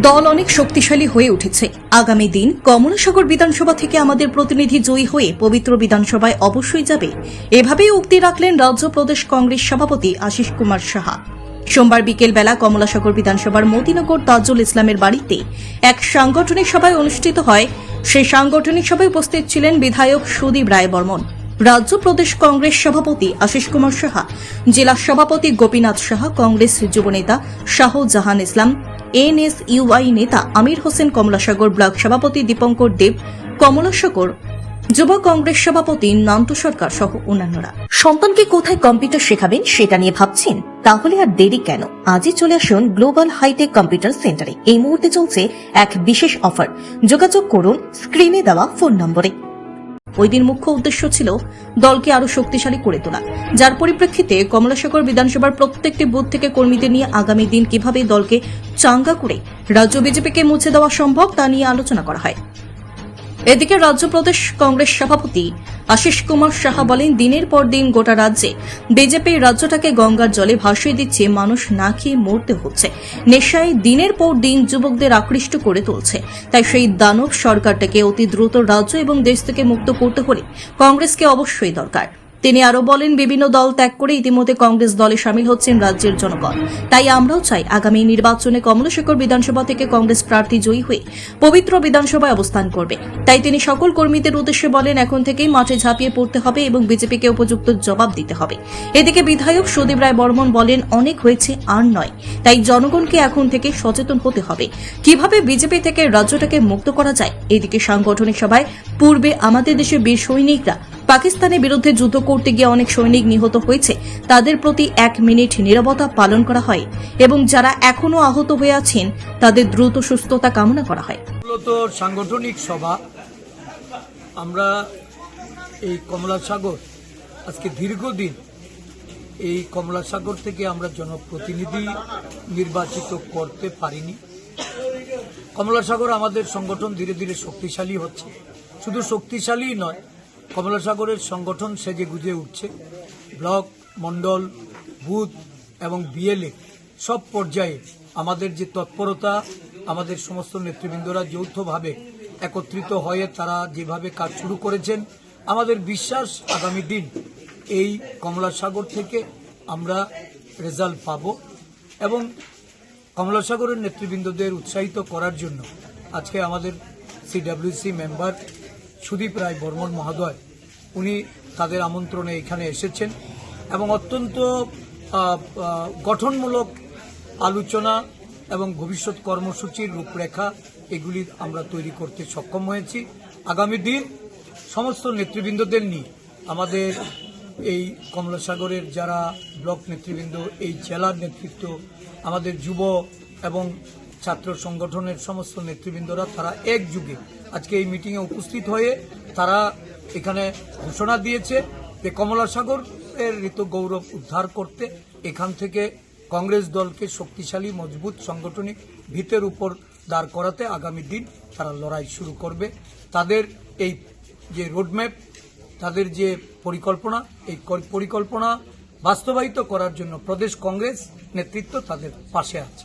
দল অনেক শক্তিশালী হয়ে উঠেছে। আগামী দিন কমলাসাগর বিধানসভা থেকে আমাদের প্রতিনিধি জয়ী হয়ে পবিত্র বিধানসভায় অবশ্যই যাবে। এভাবেই উক্তি রাখলেন রাজ্য প্রদেশ কংগ্রেস সভাপতি আশিস কুমার সাহা। সোমবার বিকেলবেলা কমলাসাগর বিধানসভার মতিনগর তাজুল ইসলামের বাড়িতে এক সাংগঠনিক সভায় অনুষ্ঠিত হয়। সেই সাংগঠনিক সভায় উপস্থিত ছিলেন বিধায়ক সুদীপ রায় বর্মন রাজ্য প্রদেশ কংগ্রেস সভাপতি আশিস কুমার সাহা, জেলা সভাপতি গোপীনাথ সাহা, কংগ্রেস যুবনেতা শাহজাহান ইসলাম এনএসইউআই নেতা আমির হোসেন কমলাসাগর ব্লক সভাপতি দীপঙ্কর দেব, কমলাসাগর যুব কংগ্রেস সভাপতি নান্ত সরকার সহ অন্যান্যরা। সন্তানকে কোথায় কম্পিউটার শেখাবেন সেটা নিয়ে ভাবছেন? তাহলে আর দেরি কেন? আজই চলে আসুন গ্লোবাল হাইটেক কম্পিউটার সেন্টারে। এই মুহূর্তে চলছে এক বিশেষ অফার। যোগাযোগ করুন, স্ক্রিনে দেওয়া ফোন নম্বরে। ওই দিন মুখ্য উদ্দেশ্য ছিল দলকে আরও শক্তিশালী করে তোলা। যার পরিপ্রেক্ষিতে কমলাসাগর বিধানসভার প্রত্যেকটি বুথ থেকে কর্মীদের নিয়ে আগামী দিন কীভাবে দলকে চাঙ্গা করে রাজ্য বিজেপিকে মুছে দেওয়া সম্ভব তা নিয়ে আলোচনা করা হয়। এদিকে রাজ্য প্রদেশ কংগ্রেস সভাপতি আশিস কুমার সাহা বলেন, দিনের পর দিন গোটা রাজ্যে বিজেপি রাজ্যটাকে গঙ্গার জলে ভাসিয়ে দিচ্ছে, মানুষ না খেয়ে মরতে হচ্ছে। নেশায় দিনের পর দিন যুবকদের আকৃষ্ট করে তুলছে। তাই সেই দানব সরকারটাকে অতি দ্রুত রাজ্য এবং দেশ থেকে মুক্ত করতে হলে কংগ্রেসকে অবশ্যই দরকার। তিনি আরও বলেন, বিভিন্ন দল ত্যাগ করে ইতিমধ্যে কংগ্রেস দলে সামিল হচ্ছেন রাজ্যের জনগণ। তাই আমরাও চাই আগামী নির্বাচনে কমলশেখর বিধানসভা থেকে কংগ্রেস প্রার্থী জয়ী হয়ে পবিত্র বিধানসভায় অবস্থান করবে। তাই তিনি সকল কর্মীদের উদ্দেশ্যে বলেন, এখন থেকেই মাঠে ঝাঁপিয়ে পড়তে হবে এবং বিজেপিকে উপযুক্ত জবাব দিতে হবে। এদিকে বিধায়ক সুদীপ রায় বর্মন বলেন, অনেক হয়েছে, আর নয়। তাই জনগণকে এখন থেকে সচেতন হতে হবে। কীভাবে বিজেপি থেকে রাজ্যটাকে মুক্ত করা যায়? এদিকে সাংগঠনিক সভায় পূর্বে আমাদের দেশের বীর সৈনিকরা পাকিস্তানের বিরুদ্ধে যুদ্ধ করতে গিয়ে অনেক সৈনিক নিহত হয়েছে। তাদের প্রতি এক মিনিট নীরবতা পালন করা হয় এবং যারা এখনও আহত হয়ে আছেন, তাদের দ্রুত সুস্থতা কামনা করা হয়। মূলত সাংগঠনিক সভা। আমরা এই কমলাসাগর, আজকে দীর্ঘদিন এই কমলাসাগর থেকে আমরা জনপ্রতিনিধি নির্বাচিত করতে পারিনি। কমলাসাগর আমাদের সংগঠন ধীরে ধীরে শক্তিশালী হচ্ছে। শুধু শক্তিশালী নয় কমলাসাগরের সংগঠন সেজে গুজে উঠছে। ব্লক, মণ্ডল, বুথ এবং বিএলএ সব পর্যায়ে আমাদের যে তৎপরতা, আমাদের সমস্ত নেতৃবৃন্দরা যৌথভাবে একত্রিত হয়ে তারা যেভাবে কাজ শুরু করেছেন, আমাদের বিশ্বাস আগামী দিন এই কমলাসাগর থেকে আমরা রেজাল্ট পাব এবং কমলাসাগরের নেতৃবৃন্দদের উৎসাহিত করার জন্য আজকে আমাদের সিডাব্লিউসি মেম্বার সুদীপ রায় বর্মন মহোদয়, উনি তাদের আমন্ত্রণে এখানে এসেছেন এবং অত্যন্ত গঠনমূলক আলোচনা এবং ভবিষ্যৎ কর্মসূচির রূপরেখা এগুলি আমরা তৈরি করতে সক্ষম হয়েছি। আগামী দিন সমস্ত নেতৃবৃন্দদের নিয়ে আমাদের এই কমলাসাগরের যারা ব্লক নেতৃবৃন্দ, এই জেলার নেতৃত্ব, আমাদের যুব এবং ছাত্র সংগঠনের সমস্ত নেতৃবৃন্দরা তারা একযুগে আজকে এই মিটিংয়ে উপস্থিত হয়ে তারা এখানে ঘোষণা দিয়েছে যে কমলাসাগর এর ঋতু গৌরব উদ্ধার করতে এখান থেকে কংগ্রেস দলকে শক্তিশালী, মজবুত, সাংগঠনিক ভিতের উপর দাঁড় করাতে আগামী দিন তারা লড়াই শুরু করবে। তাদের এই যে রোডম্যাপ তাদের যে পরিকল্পনা, এই পরিকল্পনা বাস্তবায়িত করার জন্য প্রদেশ কংগ্রেস নেতৃত্ব তাদের পাশে আছে।